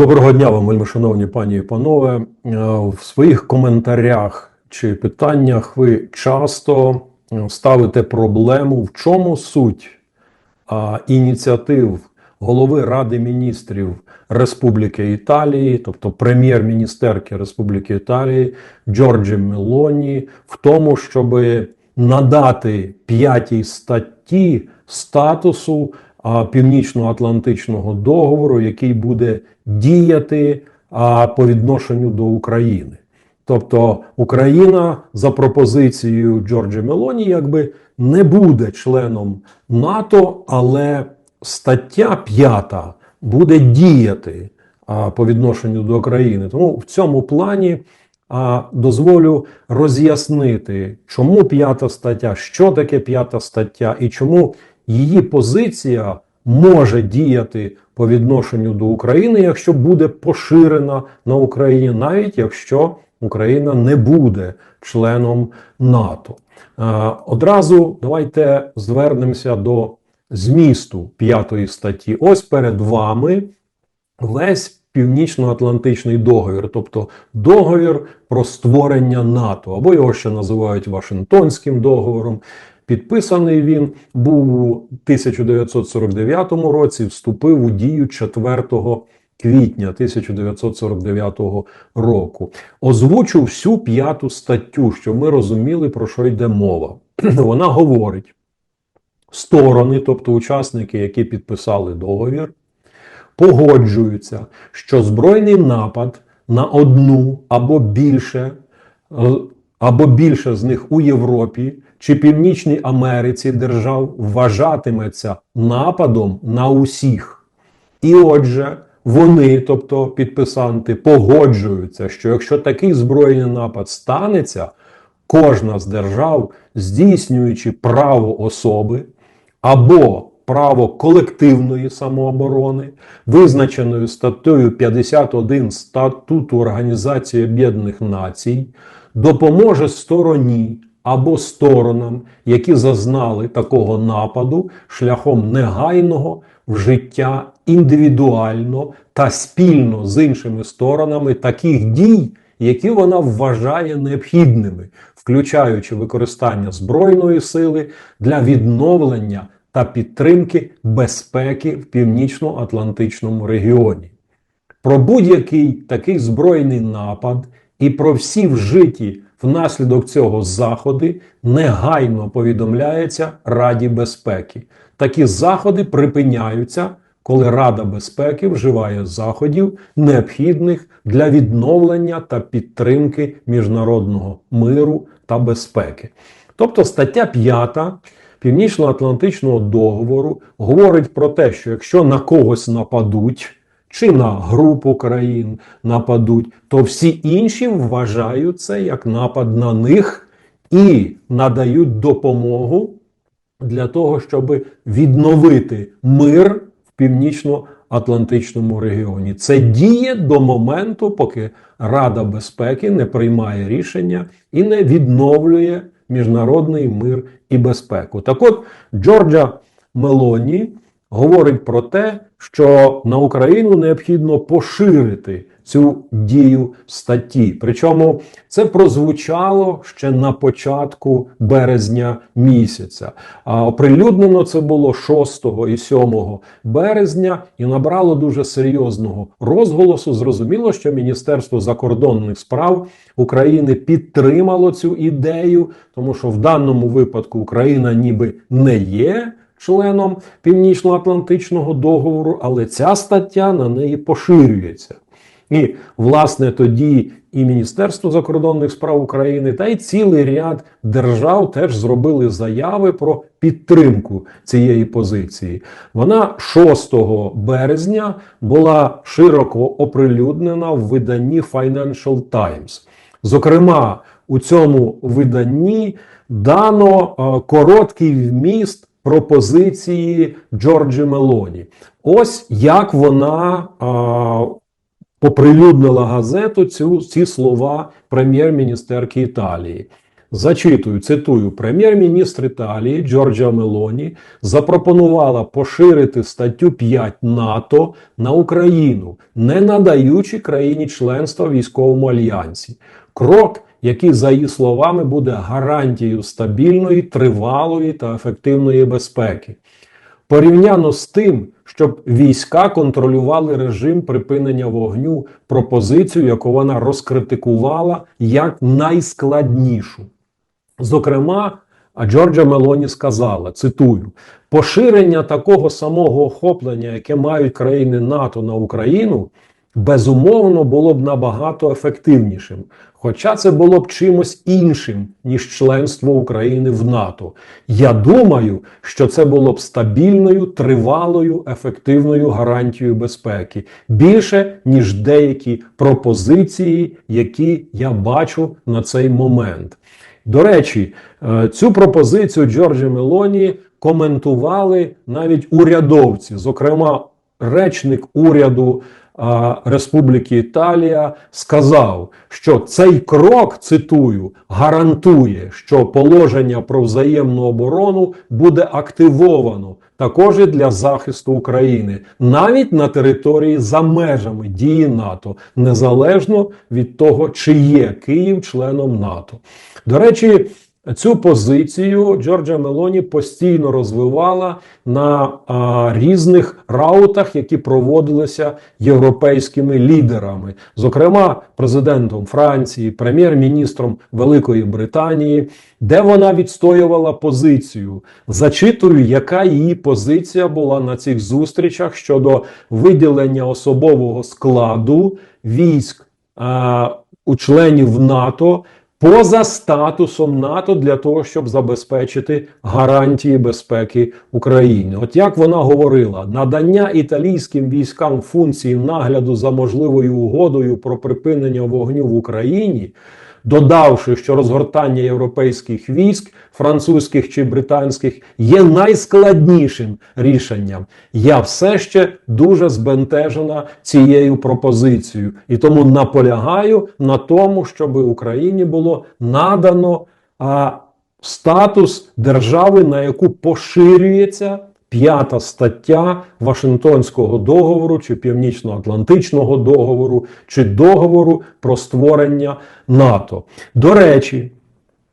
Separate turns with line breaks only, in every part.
Доброго дня вам, вельми шановні пані і панове. Е, В своїх коментарях чи питаннях ви часто е, ставите проблему, в чому суть ініціатив голови Ради міністрів Республіки Італії, тобто прем'єр-міністерки Республіки Італії Джорджі Мелоні, в тому, щоб надати п'ятій статті статусу Північно-Атлантичного договору, який буде діяти по відношенню до України. Тобто Україна за пропозицією Джорджа Мелоні якби не буде членом НАТО, але стаття 5 буде діяти по відношенню до України. Тому в цьому плані а, дозволю роз'яснити, чому п'ята стаття, що таке п'ята стаття і чому її позиція може діяти по відношенню до України, якщо буде поширена на Україні, навіть якщо Україна не буде членом НАТО. Е, Одразу давайте звернемося до змісту п'ятої статті. Ось перед вами весь Північно-Атлантичний договір, тобто договір про створення НАТО, або його ще називають Вашингтонським договором. Підписаний він був у 1949 році, вступив у дію 4 квітня 1949 року. Озвучу всю п'яту статтю, щоб ми розуміли, про що йде мова. Вона говорить: сторони, тобто учасники, які підписали договір, погоджуються, що збройний напад на одну або більше, е, або більше з них у Європі чи Північній Америці держав вважатиметься нападом на усіх. І отже, вони, тобто підписанти, погоджуються, що якщо такий збройний напад станеться, кожна з держав, здійснюючи право особи або право колективної самооборони, визначеною статтею 51 статуту Організації Об'єднаних Націй, допоможе стороні або сторонам, які зазнали такого нападу шляхом негайного вжиття індивідуально та спільно з іншими сторонами таких дій, які вона вважає необхідними, включаючи використання збройної сили для відновлення та підтримки безпеки в північно-атлантичному регіоні. Про будь-який такий збройний напад і про всі вжиті внаслідок цього заходи негайно повідомляється Раді безпеки. Такі заходи припиняються, коли Рада безпеки вживає заходів, необхідних для відновлення та підтримки міжнародного миру та безпеки. Тобто стаття 5 Північно-Атлантичного договору говорить про те, що якщо на когось нападуть, чи на групу країн нападуть, то всі інші вважають це як напад на них і надають допомогу для того, щоб відновити мир в північно-атлантичному регіоні. Це діє до моменту, поки Рада безпеки не приймає рішення і не відновлює міжнародний мир і безпеку. Так от Джорджа Мелоні говорить про те, що на Україну необхідно поширити цю дію статті. Причому це прозвучало ще на початку березня місяця. А оприлюднено це було 6 і 7 березня і набрало дуже серйозного розголосу. Зрозуміло, що Міністерство закордонних справ України підтримало цю ідею, тому що в даному випадку Україна ніби не є членом Північно-Атлантичного договору, але ця стаття на неї поширюється. І, власне, тоді і Міністерство закордонних справ України та й цілий ряд держав теж зробили заяви про підтримку цієї позиції. Вона 6 березня була широко оприлюднена в виданні Financial Times. Зокрема, у цьому виданні дано е, короткий вміст пропозиції Джорджі Мелоні. Ось як вона а, оприлюднила газету цю, ці слова прем'єр-міністерки Італії. Зачитую, цитую, прем'єр-міністр Італії Джорджа Мелоні запропонувала поширити статтю 5 НАТО на Україну, не надаючи країні членства військовому альянсі. Крок, який, за її словами, буде гарантією стабільної, тривалої та ефективної безпеки. Порівняно з тим, щоб війська контролювали режим припинення вогню, пропозицію, яку вона розкритикувала як найскладнішу. Зокрема, Джорджа Мелоні сказала: цитую: поширення такого самого охоплення, яке мають країни НАТО на Україну, безумовно було б набагато ефективнішим. Хоча це було б чимось іншим, ніж членство України в НАТО. Я думаю, що це було б стабільною, тривалою, ефективною гарантією безпеки більше, ніж деякі пропозиції, які я бачу на цей момент. До речі, е, цю пропозицію Джорджа Мелоні коментували навіть урядовці, зокрема, речник уряду Республіки Італія сказав, що цей крок, цитую, гарантує, що положення про взаємну оборону буде активовано також і для захисту України, навіть на території за межами дії НАТО, незалежно від того, чи є Київ членом НАТО. До речі, цю позицію Джорджа Мелоні постійно розвивала на а, різних раутах, які проводилися європейськими лідерами, зокрема президентом Франції, прем'єр-міністром Великої Британії, де вона відстоювала позицію. Зачитую, яка її позиція була на цих зустрічах щодо виділення особового складу військ а, у членів НАТО поза статусом НАТО для того, щоб забезпечити гарантії безпеки України. От як вона говорила, надання італійським військам функції нагляду за можливою угодою про припинення вогню в Україні. Додавши, що розгортання європейських військ, французьких чи британських, є найскладнішим рішенням. Я все ще дуже збентежена цією пропозицією, і тому наполягаю на тому, щоб Україні було надано а, статус держави, на яку поширюється. П'ята стаття Вашингтонського договору чи Північно-Атлантичного договору чи договору про створення НАТО. До речі,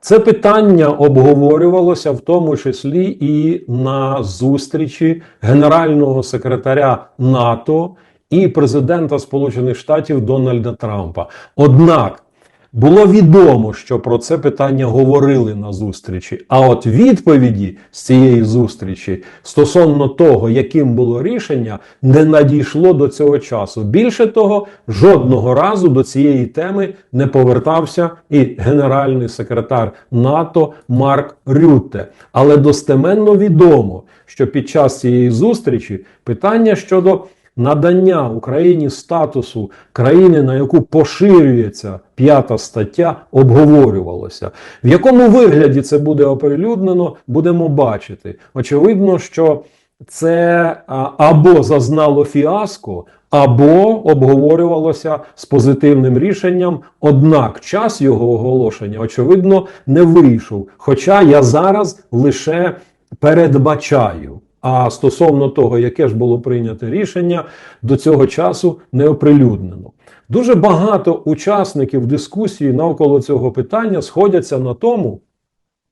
це питання обговорювалося в тому числі і на зустрічі генерального секретаря НАТО і президента Сполучених Штатів Дональда Трампа. Однак було відомо, що про це питання говорили на зустрічі. А от відповіді з цієї зустрічі стосовно того, яким було рішення, не надійшло до цього часу. Більше того, жодного разу до цієї теми не повертався і генеральний секретар НАТО Марк Рютте. Але достеменно відомо, що під час цієї зустрічі питання щодо надання Україні статусу країни, на яку поширюється п'ята стаття, обговорювалося. В якому вигляді це буде оприлюднено, будемо бачити. Очевидно, що це або зазнало фіаско, або обговорювалося з позитивним рішенням. Однак час його оголошення, очевидно, не вийшов. Хоча я зараз лише передбачаю. А стосовно того, яке ж було прийнято рішення, до цього часу не оприлюднено. Дуже багато учасників дискусії навколо цього питання сходяться на тому,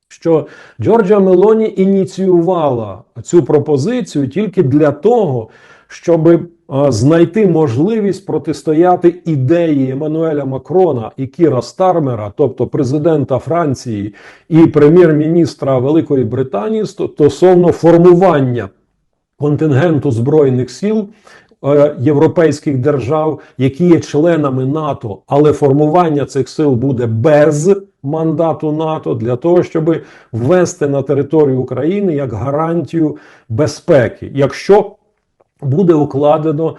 що Джорджа Мелоні ініціювала цю пропозицію тільки для того, щоб знайти можливість протистояти ідеї Еммануеля Макрона і Кіра Стармера, тобто президента Франції і прем'єр-міністра Великої Британії, стосовно формування контингенту збройних сил. Європейських держав, які є членами НАТО, але формування цих сил буде без мандату НАТО для того, щоб ввести на територію України як гарантію безпеки, якщо буде укладено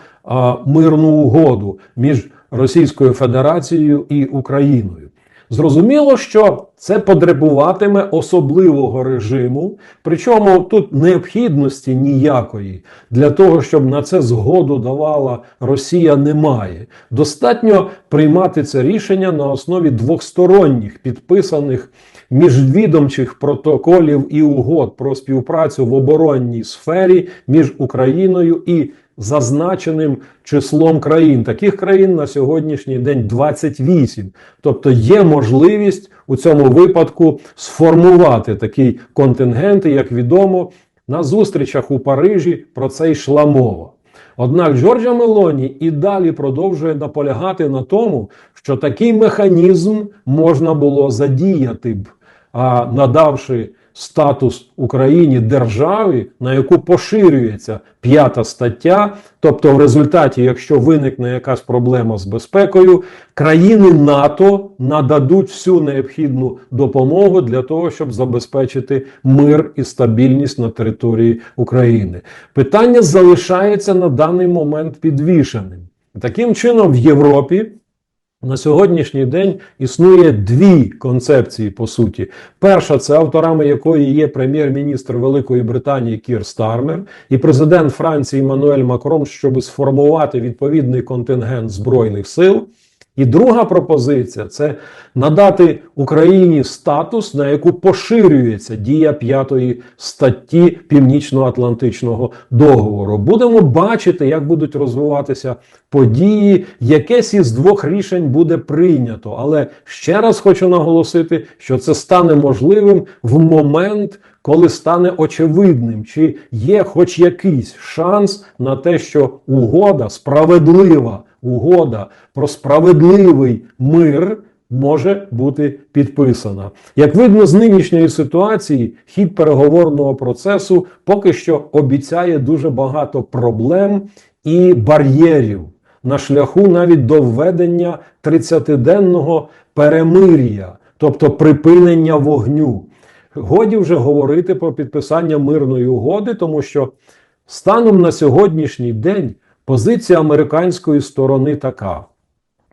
мирну угоду між Російською Федерацією і Україною. Зрозуміло, що це потребуватиме особливого режиму, причому тут необхідності ніякої для того, щоб на це згоду давала Росія, немає. Достатньо приймати це рішення на основі двосторонніх підписаних міжвідомчих протоколів і угод про співпрацю в оборонній сфері між Україною і зазначеним числом країн. Таких країн на сьогоднішній день 28. Тобто є можливість у цьому випадку сформувати такий контингент, і, як відомо, на зустрічах у Парижі про це йшла мова. Однак Джорджа Мелоні і далі продовжує наполягати на тому, що такий механізм можна було задіяти б, надавши статус Україні державі, на яку поширюється п'ята стаття. Тобто, в результаті, якщо виникне якась проблема з безпекою, країни НАТО нададуть всю необхідну допомогу для того, щоб забезпечити мир і стабільність на території України. Питання залишається на даний момент підвішеним. Таким чином, в Європі. На сьогоднішній день існує дві концепції по суті. Перша це авторами якої є прем'єр-міністр Великої Британії Кір Стармер і президент Франції Мануель Макрон, щоб сформувати відповідний контингент збройних сил. І друга пропозиція це надати Україні статус, на яку поширюється дія п'ятої статті Північно-Атлантичного договору. Будемо бачити, як будуть розвиватися події. Якесь із двох рішень буде прийнято. Але ще раз хочу наголосити, що це стане можливим в момент. Коли стане очевидним, чи є хоч якийсь шанс на те, що угода справедлива угода про справедливий мир може бути підписана. Як видно з нинішньої ситуації, хід переговорного процесу поки що обіцяє дуже багато проблем і бар'єрів на шляху навіть до введення 30-денного перемир'я, тобто припинення вогню. Годі вже говорити про підписання мирної угоди, тому що станом на сьогоднішній день позиція американської сторони така: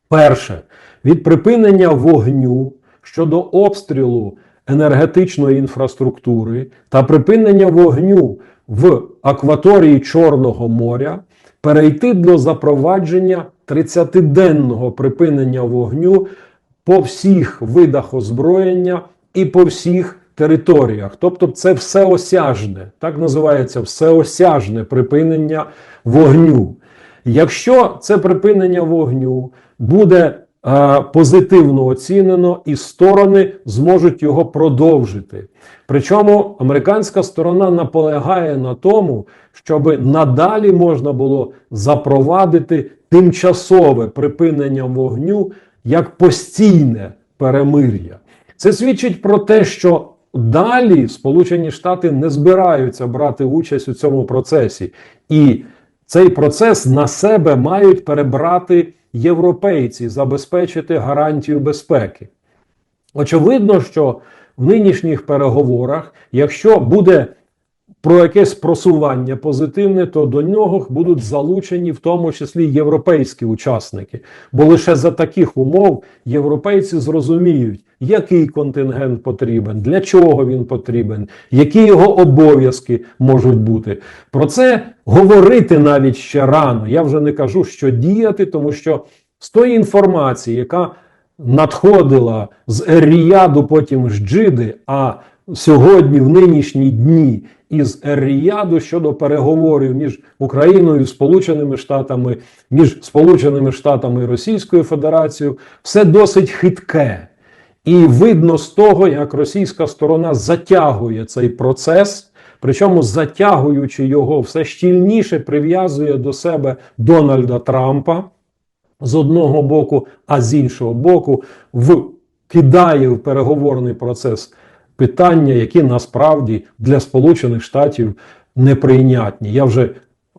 перше, від припинення вогню щодо обстрілу енергетичної інфраструктури та припинення вогню в акваторії Чорного моря, перейти до запровадження 30-денного припинення вогню по всіх видах озброєння і по всіх територіях. Тобто, це всеосяжне, так називається всеосяжне припинення вогню. Якщо це припинення вогню буде е, позитивно оцінено, і сторони зможуть його продовжити. Причому американська сторона наполягає на тому, щоб надалі можна було запровадити тимчасове припинення вогню як постійне перемир'я. Це свідчить про те, що далі Сполучені Штати не збираються брати участь у цьому процесі. І цей процес на себе мають перебрати європейці, забезпечити гарантію безпеки. Очевидно, що в нинішніх переговорах, якщо буде про якесь просування позитивне, то до нього будуть залучені в тому числі європейські учасники. Бо лише за таких умов європейці зрозуміють, який контингент потрібен, для чого він потрібен, які його обов'язки можуть бути. Про це говорити навіть ще рано. Я вже не кажу, що діяти, тому що з тої інформації, яка надходила з Ер-Ріяду, потім з Джиди, а сьогодні, в нинішні дні, із Ер-Ріяду щодо переговорів між Україною Сполученими Штатами, між Сполученими Штатами і Російською Федерацією, все досить хитке. І видно з того, як російська сторона затягує цей процес, причому затягуючи його все щільніше прив'язує до себе Дональда Трампа з одного боку, а з іншого боку, вкидає в переговорний процес питання, які насправді для Сполучених Штатів неприйнятні. Я вже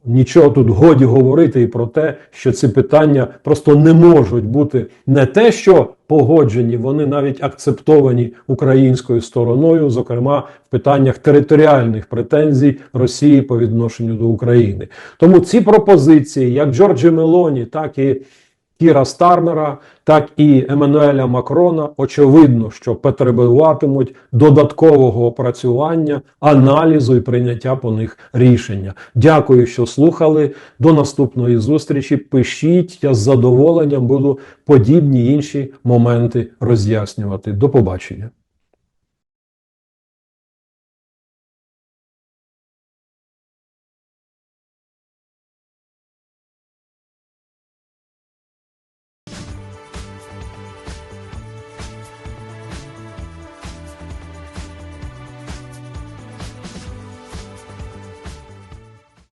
нічого тут годі говорити і про те, що ці питання просто не можуть бути не те, що погоджені, вони навіть акцептовані українською стороною, зокрема в питаннях територіальних претензій Росії по відношенню до України. Тому ці пропозиції, як Джорджі Мелоні, так і Кіра Стармера, так і Еммануеля Макрона, очевидно, що потребуватимуть додаткового опрацювання, аналізу і прийняття по них рішення. Дякую, що слухали. До наступної зустрічі. Пишіть, я з задоволенням буду подібні інші моменти роз'яснювати. До побачення.